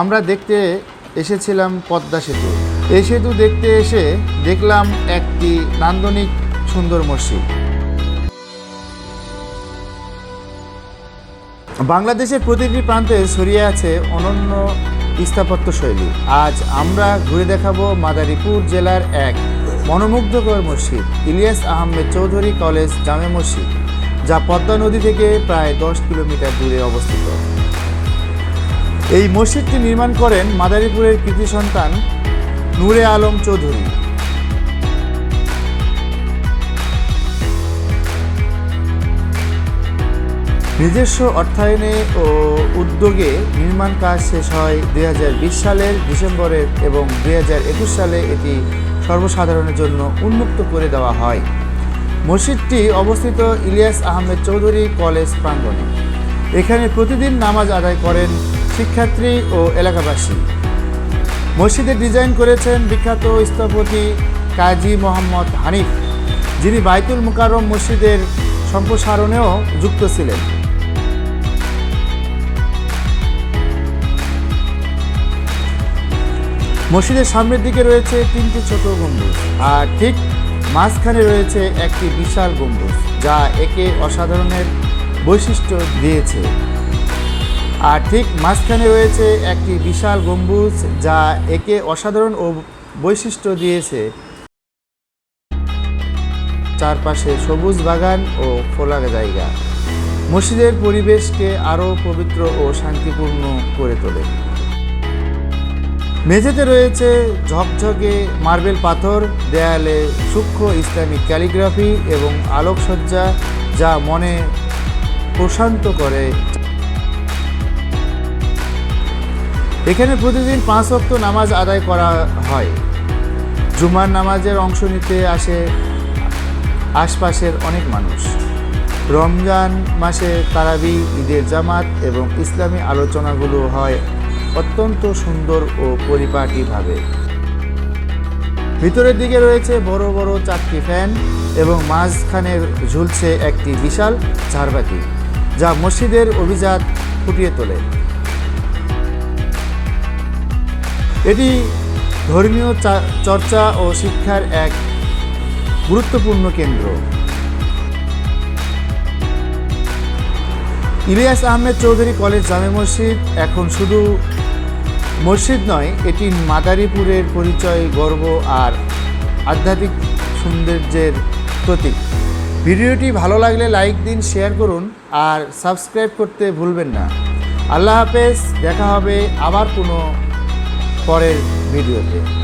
আমরা দেখতে এসেছিলাম পদ্মা সেতু। এই সেতু দেখতে এসে দেখলাম একটি নান্দনিক সুন্দর মসজিদ। বাংলাদেশের প্রতিটি প্রান্তে ছড়িয়ে আছে অনন্য স্থাপত্য শৈলী। আজ আমরা ঘুরে দেখাবো মাদারীপুর জেলার এক মনোমুগ্ধকর মসজিদ, ইলিয়াস আহমেদ চৌধুরী কলেজ জামে মসজিদ, যা পদ্মা নদী থেকে প্রায় দশ কিলোমিটার দূরে অবস্থিত। এই মসজিদটি নির্মাণ করেন মাদারীপুরের কৃতি সন্তান নূরে আলম চৌধুরী। নিজস্ব অর্থায়নে ও উদ্যোগে নির্মাণ কাজ শেষ হয় দুই হাজার বিশ সালের ডিসেম্বরের এবং দুই হাজার একুশ সালে এটি সর্বসাধারণের জন্য উন্মুক্ত করে দেওয়া হয়। মসজিদটি অবস্থিত ইলিয়াস আহমেদ চৌধুরী কলেজ প্রাঙ্গণে। এখানে প্রতিদিন নামাজ আদায় করেন শিক্ষার্থী ও এলাকাবাসী। মসজিদের ডিজাইন করেছেন বিখ্যাত স্থপতি কাজী মোহাম্মদ হানিফ, যিনি বাইতুল মুকাররম মসজিদের সম্প্রসারণেও যুক্ত ছিলেন। মসজিদের সামনের দিকে রয়েছে তিনটি ছোট গম্বুজ আর ঠিক মাঝখানে রয়েছে একটি বিশাল গম্বুজ, যা একে অসাধারণের বৈশিষ্ট্য দিয়েছে। আর ঠিক মাঝখানে রয়েছে একটি বিশাল গম্বুজ যা একে অসাধারণ ও বৈশিষ্ট্য দিয়েছে। চারপাশে সবুজ বাগান ও খোলা জায়গা। মসজিদের পরিবেশকে আরও পবিত্র ও শান্তিপূর্ণ করে তোলে। মেঝেতে রয়েছে ঝকঝকে মার্বেল পাথর, দেয়ালে সূক্ষ্ম ইসলামিক ক্যালিগ্রাফি এবং আলোকসজ্জা যা মনে প্রশান্ত করে। এখানে প্রতিদিন পাঁচ ওয়াক্ত নামাজ আদায় করা হয়। জুমার নামাজের অংশ নিতে আসে আশপাশের অনেক মানুষ। রমজান মাসে তারাবি, ঈদের জামাত এবং ইসলামী আলোচনাগুলো হয় অত্যন্ত সুন্দর ও পরিপাটিভাবে। ভিতরের দিকে রয়েছে বড় বড় চারটি ফ্যান এবং মাঝখানে ঝুলছে একটি বিশাল ঝাড়বাতি, যা মসজিদের অভিজাত ফুটিয়ে তোলে। এটি ধর্মীয় চর্চা ও শিক্ষার এক গুরুত্বপূর্ণ কেন্দ্র। ইলিয়াস আহমেদ চৌধুরী কলেজ জামে মসজিদ এখন শুধু মসজিদ নয়, এটি মাদারীপুরের পরিচয়, গর্ব আর আধ্যাত্মিক সৌন্দর্যের প্রতীক। ভিডিওটি ভালো লাগলে লাইক দিন, শেয়ার করুন আর সাবস্ক্রাইব করতে ভুলবেন না। আল্লাহ হাফেজ, দেখা হবে আবার কোনো পরের ভিডিওতে।